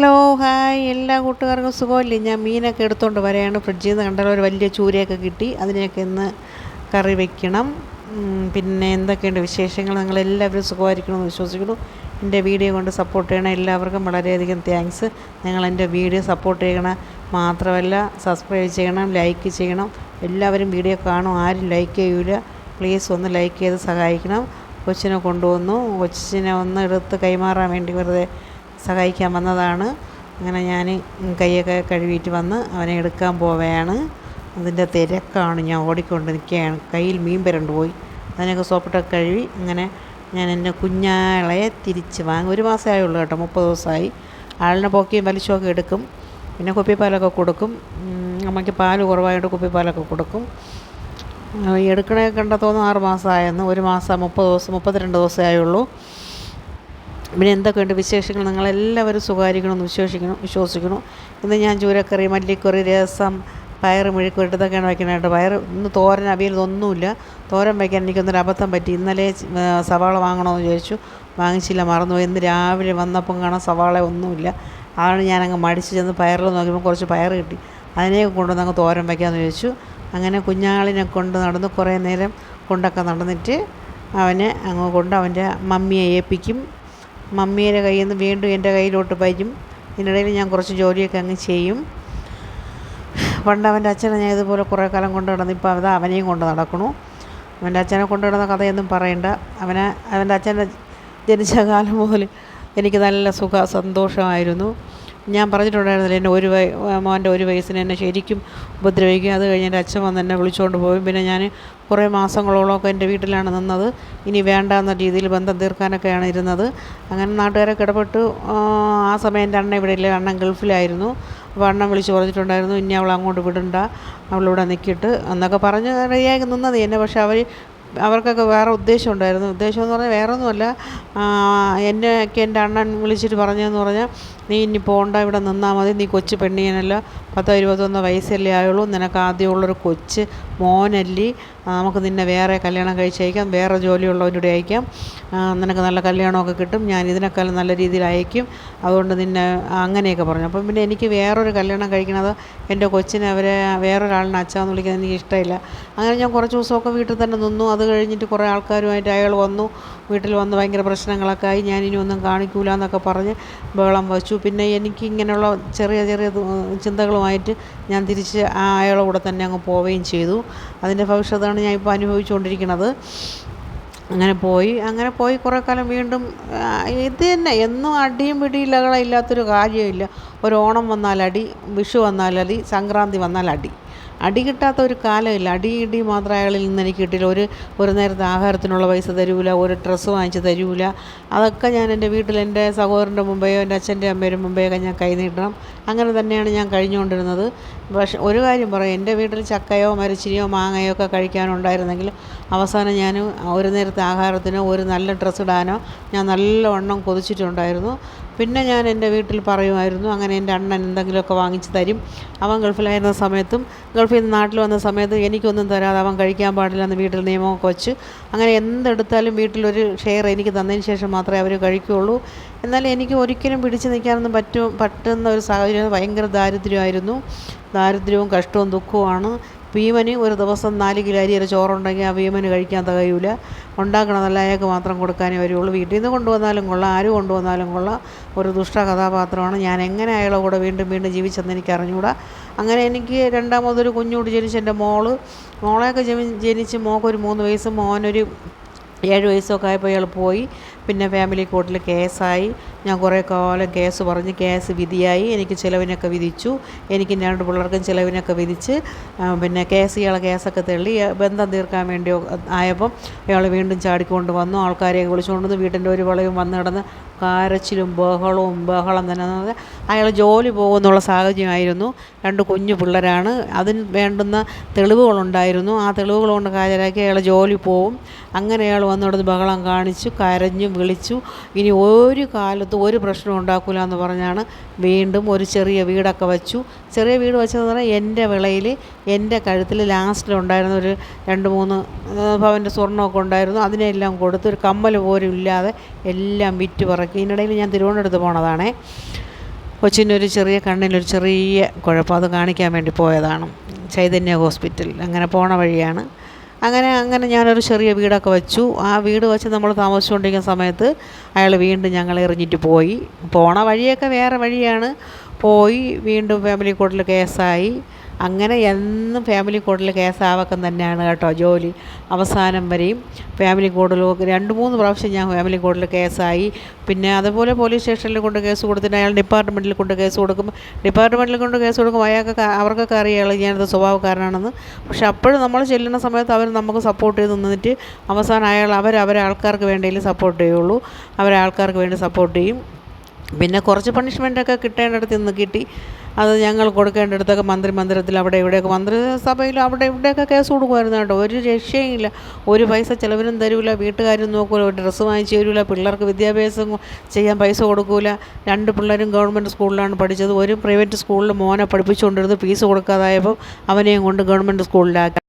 Hello hi. എല്ലാ കൂട്ടുകാർക്കും സുഖമില്ലേ? ഞാൻ മീനൊക്കെ എടുത്തുകൊണ്ട് വരെയാണ് ഫ്രിഡ്ജിൽ നിന്ന് കണ്ടാൽ ഒരു വലിയ ചൂരയൊക്കെ കിട്ടി. അതിനെയൊക്കെ ഇന്ന് കറി വെക്കണം. പിന്നെ എന്തൊക്കെയുണ്ട് വിശേഷങ്ങൾ? നിങ്ങളെല്ലാവരും സുഖമായിരിക്കണമെന്ന് വിശ്വസിക്കുന്നു. എന്റെ വീഡിയോ കൊണ്ട് സപ്പോർട്ട് ചെയ്യണ എല്ലാവർക്കും വളരെയധികം താങ്ക്സ് നിങ്ങൾ എന്റെ വീഡിയോ സപ്പോർട്ട് ചെയ്യണം മാത്രമല്ല സബ്സ്ക്രൈബ് ചെയ്യണം ലൈക്ക് ചെയ്യണം. എല്ലാവരും വീഡിയോ കാണും. ആരും ലൈക്ക് ചെയ്യൂല. പ്ലീസ് ഒന്ന് ലൈക്ക് ചെയ്ത് സഹായിക്കണം. കൊച്ചിനെ കൊണ്ടുവന്നു. കൊച്ചിനെ ഒന്ന് എടുത്ത് കൈമാറാൻ വേണ്ടി വെറുതെ സഹായിക്കാൻ വന്നതാണ്. അങ്ങനെ ഞാൻ കൈയൊക്കെ കഴുകിയിട്ട് വന്ന് അവനെ എടുക്കാൻ പോവുകയാണ്. അതിന്റെ തിരക്കാണ്. ഞാൻ ഓടിക്കൊണ്ട് നിൽക്കുകയാണ്. കയ്യിൽ മീൻ പെരണ്ട് പോയി. അതിനൊക്കെ സോപ്പിട്ടൊക്കെ കഴുകി അങ്ങനെ ഞാൻ എന്റെ കുഞ്ഞാളെ തിരിച്ച് വാങ്ങി. ഒരു മാസമേ ഉള്ളൂ കേട്ടോ. മുപ്പത് ദിവസമായി. ആളിനെ പൊക്കിയും വലിച്ചൊക്കെ എടുക്കും. പിന്നെ കുപ്പിപ്പാലൊക്കെ കൊടുക്കും. അമ്മയ്ക്ക് പാൽ കുറവായിട്ട് കുപ്പിപ്പാലൊക്കെ കൊടുക്കും. എടുക്കണേ കണ്ട തോന്നുന്നു ആറ് മാസമായെന്ന്. ഒരു മാസം മുപ്പത് ദിവസം മുപ്പത്തിരണ്ട് ദിവസമേ ആയുള്ളൂ. പിന്നെ എന്തൊക്കെയുണ്ട് വിശേഷങ്ങൾ? നിങ്ങളെല്ലാവരും സുഖമായിരിക്കണമെന്ന് വിശ്വസിക്കണം വിശ്വസിക്കുന്നു. ഇന്ന് ഞാൻ ചൂരക്കറി മല്ലിക്കറി രസം പയർ മെഴുക്കുവരട്ട് ഇതൊക്കെയാണ് വയ്ക്കാനായിട്ട് പയർ ഇന്ന് തോരൻ അവിയൽ തോരൻ വയ്ക്കാൻ എനിക്കൊന്നൊരു അബദ്ധം പറ്റി. ഇന്നലെ സവാള വാങ്ങണമെന്ന് ചോദിച്ചു വാങ്ങിച്ചില്ല മറന്നുപോയി. ഇന്ന് രാവിലെ വന്നപ്പം കാണാൻ സവാള ഒന്നുമില്ല. അതാണ് ഞാനങ്ങ് മടിച്ച് ചെന്ന് പയറിൽ നോക്കിയപ്പോൾ കുറച്ച് പയർ കിട്ടി. അതിനെ കൊണ്ടുവന്ന് അങ്ങ് തോരൻ വയ്ക്കാമെന്ന് ചോദിച്ചു അങ്ങനെ കുഞ്ഞാളിനെ കൊണ്ട് നടന്ന് കുറേ നേരം കൊണ്ടൊക്കെ നടന്നിട്ട് അവനെ അങ്ങ് കൊണ്ട് അവന്റെ മമ്മിയെ ഏൽപ്പിക്കും. മമ്മിയുടെ കയ്യിൽ നിന്ന് വീണ്ടും എന്റെ കയ്യിലോട്ട് വരും. ഇതിനിടയിൽ ഞാൻ കുറച്ച് ജോലിയൊക്കെ അങ്ങ് ചെയ്യും. പണ്ട് അവന്റെ അച്ഛനെ ഞാൻ ഇതുപോലെ കുറേ കാലം കൊണ്ട് നടന്നു ഇപ്പോൾ അതാ അവനെയും കൊണ്ട് നടക്കണു അവന്റെ അച്ഛനെ കൊണ്ട് നടന്ന കഥയൊന്നും പറയണ്ട. അവനെ അവന്റെ അച്ഛന്റെ ജനിച്ച കാലം മുതൽ എനിക്ക് നല്ല സുഖ സന്തോഷമായിരുന്നു. ഞാൻ പറഞ്ഞിട്ടുണ്ടായിരുന്നില്ല എന്റെ ഒരു വയ മോന്റെ ഒരു വയസ്സിന് എന്നെ ശരിക്കും ഉപദ്രവിക്കും അത് കഴിഞ്ഞ് എന്റെ അച്ഛൻ വന്ന് എന്നെ വിളിച്ചുകൊണ്ട് പോയി. പിന്നെ ഞാൻ കുറേ മാസങ്ങളോളമൊക്കെ എന്റെ വീട്ടിലാണ് നിന്നത്. ഇനി വേണ്ട എന്ന രീതിയിൽ ബന്ധം തീർക്കാനൊക്കെയാണ് ഇരുന്നത്. അങ്ങനെ നാട്ടുകാരെ ഇടപെട്ട്. ആ, സമയം എന്റെ അണ്ണ ഇവിടെ ഇല്ല. അണ്ണൻ ഗൾഫിലായിരുന്നു. അപ്പോൾ അണ്ണൻ വിളിച്ച് പറഞ്ഞിട്ടുണ്ടായിരുന്നു ഇനി അവൾ അങ്ങോട്ട് വിടണ്ട. അവളിവിടെ നിൽക്കിയിട്ട് എന്നൊക്കെ പറഞ്ഞ് റെഡിയാക്കി നിന്നത് എന്നെ. പക്ഷേ അവർ അവർക്കൊക്കെ വേറെ ഉദ്ദേശം ഉണ്ടായിരുന്നു. ഉദ്ദേശം എന്ന് പറഞ്ഞാൽ വേറെ ഒന്നുമല്ല എന്നെയൊക്കെ എന്റെ അണ്ണൻ വിളിച്ചിട്ട് പറഞ്ഞതെന്ന് പറഞ്ഞാൽ നീ ഇനി പോണ്ട ഇവിടെ നിന്നാൽ മതി. നീ കൊച്ചു പെണ്ണിയനല്ല. പത്തോ ഇരുപത്തൊന്നോ വയസ്സല്ലേ ആയുള്ളൂ. നിനക്ക് ആദ്യമുള്ളൊരു കൊച്ച് മോനല്ലി. നമുക്ക് നിന്നെ വേറെ കല്യാണം കഴിച്ചയക്കാം വേറെ ജോലിയുള്ളവരുടെ അയക്കാം. നിനക്ക് നല്ല കല്യാണമൊക്കെ കിട്ടും ഞാൻ ഇതിനേക്കാളും നല്ല രീതിയിൽ അയക്കും. അതുകൊണ്ട് നിന്നെ അങ്ങനെയൊക്കെ പറഞ്ഞു. അപ്പം പിന്നെ എനിക്ക് വേറൊരു കല്യാണം കഴിക്കണത് എന്റെ കൊച്ചിനെ അവരെ വേറൊരാളിനെ അച്ഛാന്ന് വിളിക്കുന്നത് എനിക്ക് ഇഷ്ടമില്ല. അങ്ങനെ ഞാൻ കുറച്ച് ദിവസമൊക്കെ വീട്ടിൽ തന്നെ നിന്നു. അത് കഴിഞ്ഞിട്ട് കുറേ ആൾക്കാരുമായിട്ട് അയാൾ വന്നു. വീട്ടിൽ വന്ന് ഭയങ്കര പ്രശ്നങ്ങളൊക്കെ ആയി. ഞാൻ ഇനി ഒന്നും കാണിക്കൂല എന്നൊക്കെ പറഞ്ഞ് ബഹളം വച്ചു. പിന്നെ എനിക്ക് ഇങ്ങനെയുള്ള ചെറിയ ചെറിയ ചിന്തകളുമായിട്ട് ഞാൻ തിരിച്ച് ആ അയാളുടെ കൂടെ തന്നെ അങ്ങ് പോവുകയും ചെയ്തു. അതിന്റെ ഭവിഷ്യത്താണ് ഞാൻ ഇപ്പോൾ അനുഭവിച്ചുകൊണ്ടിരിക്കുന്നത് അങ്ങനെ പോയി. അങ്ങനെ പോയി കുറേ കാലം വീണ്ടും ഇത് തന്നെ. എന്നും അടിയും പിടിയും ലഹള ഇല്ലാത്തൊരു കാര്യമില്ല ഒരു ഓണം വന്നാൽ അടി വിഷു വന്നാൽ അടി സംക്രാന്തി വന്നാൽ അടി. അടി കിട്ടാത്ത ഒരു കാലമില്ല. അടി ഇടി മാത്രം അയാളിൽ നിന്ന് എനിക്ക് കിട്ടില്ല ഒരു ഒരു നേരത്തെ ആഹാരത്തിനുള്ള പൈസ തരൂല ഒരു ഡ്രസ്സ് വാങ്ങിച്ച് തരൂല. അതൊക്കെ ഞാൻ എന്റെ വീട്ടിൽ എന്റെ സഹോദരന്റെ മുമ്പെയോ എന്റെ അച്ഛന്റെ അമ്മയുടെ മുമ്പെയൊക്കെ ഞാൻ കൈനീട്ടണം അങ്ങനെ തന്നെയാണ് ഞാൻ കഴിഞ്ഞുകൊണ്ടിരുന്നത്. പക്ഷെ ഒരു കാര്യം പറയാം. എന്റെ വീട്ടിൽ ചക്കയോ മരച്ചിനിയോ മാങ്ങയോ ഒക്കെ കഴിക്കാനുണ്ടായിരുന്നെങ്കിൽ അവസാനം ഞാൻ ഒരു നേരത്തെ ആഹാരത്തിനോ ഒരു നല്ല ഡ്രസ്സ് ഇടാനോ ഞാൻ നല്ലവണ്ണം കൊതിച്ചിട്ടുണ്ടായിരുന്നു. പിന്നെ ഞാൻ എന്റെ വീട്ടിൽ പറയുമായിരുന്നു അങ്ങനെ എന്റെ അണ്ണൻ എന്തെങ്കിലുമൊക്കെ വാങ്ങിച്ച് തരും. അവൻ ഗൾഫിലായിരുന്ന സമയത്തും ഗൾഫിൽ നിന്ന് നാട്ടിൽ വന്ന സമയത്ത് എനിക്കൊന്നും തരാതെ അവൻ കഴിക്കാൻ പാടില്ല എന്ന് വീട്ടിൽ നിയമമൊക്കെ വെച്ച് അങ്ങനെ എന്തെടുത്താലും വീട്ടിലൊരു ഷെയർ എനിക്ക് തന്നതിന് ശേഷം മാത്രമേ അവർ കഴിക്കുകയുള്ളൂ എന്നാൽ എനിക്ക് ഒരിക്കലും പിടിച്ചു നിൽക്കാനൊന്നും പറ്റും പറ്റുന്ന ഒരു സാഹചര്യം ഭയങ്കര ദാരിദ്ര്യമായിരുന്നു. ദാരിദ്ര്യവും കഷ്ടവും ദുഃഖവുമാണ്. ഭീമന് ഒരു ദിവസം നാല് കിലോ അരിയുടെ ചോറുണ്ടെങ്കിൽ ആ ഭീമന് കഴിക്കാൻ തികയൂല. ഉണ്ടാക്കണതല്ല അയാൾക്ക് മാത്രം കൊടുക്കാനേ വരുള്ളൂ. വീട്ടിൽ നിന്ന് കൊണ്ടുവന്നാലും കൊള്ളാം. ആര് കൊണ്ടുവന്നാലും കൊള്ളാം. ഒരു ദുഷ്ട കഥാപാത്രമാണ്. ഞാൻ എങ്ങനെ അയാളെ കൂടെ വീണ്ടും വീണ്ടും ജീവിച്ചെന്ന് എനിക്ക് അറിഞ്ഞുകൂടാ. അങ്ങനെ എനിക്ക് രണ്ടാമതൊരു കുഞ്ഞുകൂടി ജനിച്ച് എന്റെ മോൾ. മോളെയൊക്കെ ജനി ജനിച്ച് മോക്കൊരു മൂന്ന് വയസ്സും മോനൊരു ഏഴ് വയസ്സൊക്കെ ആയപ്പോൾ അയാൾ പോയി. പിന്നെ ഫാമിലി കോർട്ടിൽ കേസായി. ഞാൻ കുറേ കാലം കേസ് പറഞ്ഞ് കേസ് വിധിയായി. എനിക്ക് ചിലവിനൊക്കെ വിധിച്ചു. എനിക്ക് രണ്ട് പിള്ളേർക്കും ചിലവിനൊക്കെ വിധിച്ച് പിന്നെ കേസ് ഇയാളെ കേസൊക്കെ തള്ളി. ബന്ധം തീർക്കാൻ വേണ്ടി ആയപ്പം ഇയാൾ വീണ്ടും ചാടിക്കൊണ്ട് വന്നു. ആൾക്കാരെ വിളിച്ചുകൊണ്ട് വന്ന് വീട്ടിന്റെ ഒരു വളയും വന്ന് കിടന്ന് കാരച്ചിലും ബഹളവും ബഹളം തന്നെ. അയാൾ ജോലി പോകുന്നുള്ള സാഹചര്യമായിരുന്നു. രണ്ട് കുഞ്ഞു പിള്ളേരാണ്. അതിന് വേണ്ടുന്ന തെളിവുകളുണ്ടായിരുന്നു. ആ തെളിവുകൾ കൊണ്ട് ഹാജരാക്കി അയാൾ ജോലി പോവും. അങ്ങനെ അയാൾ വന്നിടത്ത് ബഹളം കാണിച്ചു കരഞ്ഞു വിളിച്ചു. ഇനി ഒരു കാലത്ത് ഒരു പ്രശ്നം ഉണ്ടാക്കില്ല എന്ന് പറഞ്ഞാണ് വീണ്ടും ഒരു ചെറിയ വീടൊക്കെ വെച്ചു. ചെറിയ വീട് വെച്ചതെന്ന് പറഞ്ഞാൽ എന്റെ വിളയിൽ എന്റെ കഴുത്തിൽ ലാസ്റ്റിലുണ്ടായിരുന്ന ഒരു രണ്ട് മൂന്ന് ഭവന്റെ സ്വർണമൊക്കെ ഉണ്ടായിരുന്നു. അതിനെല്ലാം കൊടുത്ത് ഒരു കമ്മൽ പോലും ഇല്ലാതെ എല്ലാം വിറ്റ് പറക്കി. ഇതിനിടയിൽ ഞാൻ തിരുവനന്തപുരത്ത് പോണതാണേ. കൊച്ചിനൊരു ചെറിയ കണ്ണിനൊരു ചെറിയ കുഴപ്പം. അത് കാണിക്കാൻ വേണ്ടി പോയതാണ്. ചൈതന്യ ഹോസ്പിറ്റൽ. അങ്ങനെ പോണ വഴിയാണ്. അങ്ങനെ അങ്ങനെ ഞാനൊരു ചെറിയ വീടൊക്കെ വെച്ചു. ആ വീട് വെച്ച് നമ്മൾ താമസിച്ചുകൊണ്ടിരിക്കുന്ന സമയത്ത് അയാൾ വീണ്ടും ഞങ്ങളെ എറിഞ്ഞിട്ട് പോയി. പോണ വഴിയൊക്കെ വേറെ വഴിയാണ്. പോയി വീണ്ടും ഫാമിലി കോർട്ടിൽ കേസായി അങ്ങനെ എന്നും ഫാമിലി കോർട്ടിൽ കേസാവക്കം തന്നെയാണ് കേട്ടോ ജോലി. അവസാനം വരെയും ഫാമിലി കോർട്ടിൽ രണ്ട് മൂന്ന് പ്രാവശ്യം ഞാൻ ഫാമിലി കോർട്ടിൽ കേസായി പിന്നെ അതുപോലെ പോലീസ് സ്റ്റേഷനിൽ കൊണ്ട് കേസ് കൊടുത്തിട്ട് അയാൾ ഡിപ്പാർട്ട്മെന്റിൽ കൊണ്ട് കേസ് കൊടുക്കും ഡിപ്പാർട്ട്മെന്റിൽ കൊണ്ട് കേസ് കൊടുക്കും അയാൾക്ക് അവർക്കൊക്കെ അറിയാമല്ലോ ഞാനത് സ്വഭാവക്കാരനാണെന്ന്. പക്ഷെ അപ്പോഴും നമ്മൾ ചെല്ലുന്ന സമയത്ത് അവർ നമുക്ക് സപ്പോർട്ട് ചെയ്ത് നിന്നിട്ട് അവസാനം അയാൾ അവർ അവരെ ആൾക്കാർക്ക് വേണ്ടിയേ സപ്പോർട്ട് ചെയ്യുള്ളൂ. അവരെ ആൾക്കാർക്ക് വേണ്ടി സപ്പോർട്ട് ചെയ്യും. പിന്നെ കുറച്ച് പണിഷ്മെന്റൊക്കെ കിട്ടേണ്ടിടത്ത് നിന്ന് കിട്ടി. അത് ഞങ്ങൾ കൊടുക്കേണ്ടിടത്തൊക്കെ മന്ത്രി മന്ദിരത്തിൽ അവിടെ ഇവിടെയൊക്കെ മന്ത്രിസഭയിൽ അവിടെ ഇവിടെയൊക്കെ കേസ് കൊടുക്കുമായിരുന്നു കേട്ടോ. ഒരു രക്ഷയും ഇല്ല ഒരു പൈസ ചിലവിനും തരൂല. വീട്ടുകാരും നോക്കൂല. ഒരു ഡ്രസ്സ് വാങ്ങിച്ച് തരൂല. പിള്ളേർക്ക് വിദ്യാഭ്യാസം ചെയ്യാൻ പൈസ കൊടുക്കൂല. രണ്ട് പിള്ളേരും ഗവൺമെന്റ് സ്കൂളിലാണ് പഠിച്ചത്. ഒരു പ്രൈവറ്റ് സ്കൂളിൽ മോനെ പഠിപ്പിച്ചുകൊണ്ടിരുന്നത് ഫീസ് കൊടുക്കാതായപ്പോൾ അവനെയും കൊണ്ട് ഗവൺമെന്റ് സ്കൂളിലാക്കി.